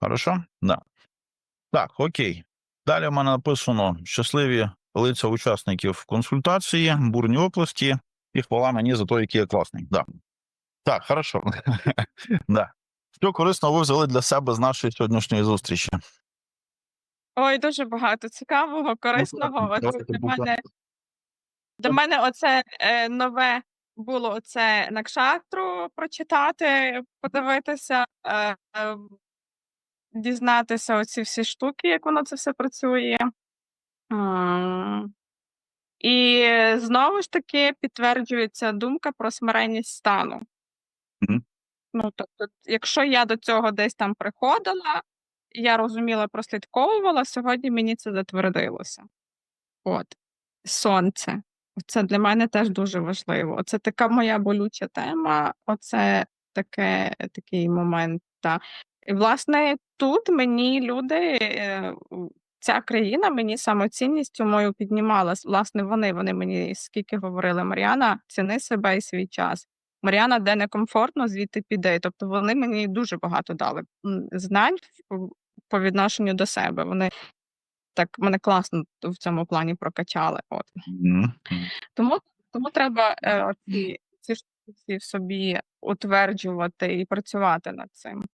Хорошо? Да. Так, окей. Далі в мене написано щасливі лиця учасників консультації, бурні оплески і хвала мені за те, який я класний. Да. Так, хорошо. да. Що корисного ви взяли для себе з нашої сьогоднішньої зустрічі? Ой, дуже багато цікавого, корисного. Оце давайте для мене для мене оце, е, нове було оце Накшатру прочитати, подивитися, е, е, дізнатися оці всі штуки, як воно це все працює. І знову ж таки підтверджується думка про смиренність стану. Мгм. Ну, тобто, якщо я до цього десь там приходила, я розуміла, прослідковувала, сьогодні мені це затвердилося. От. Сонце. Це для мене теж дуже важливо. Оце така моя болюча тема, оце таке, такий момент. Та. І, власне, тут мені люди, е, ця країна мені самоцінністю мою піднімала. Власне, вони, вони мені скільки говорили, Мар'яна, ціни себе і свій час. Мар'яна, де некомфортно, звідти піди. Тобто вони мені дуже багато дали знань по відношенню до себе. Вони так мене класно в цьому плані прокачали. От. Тому, тому треба е, ці штуки в собі утверджувати і працювати над цим.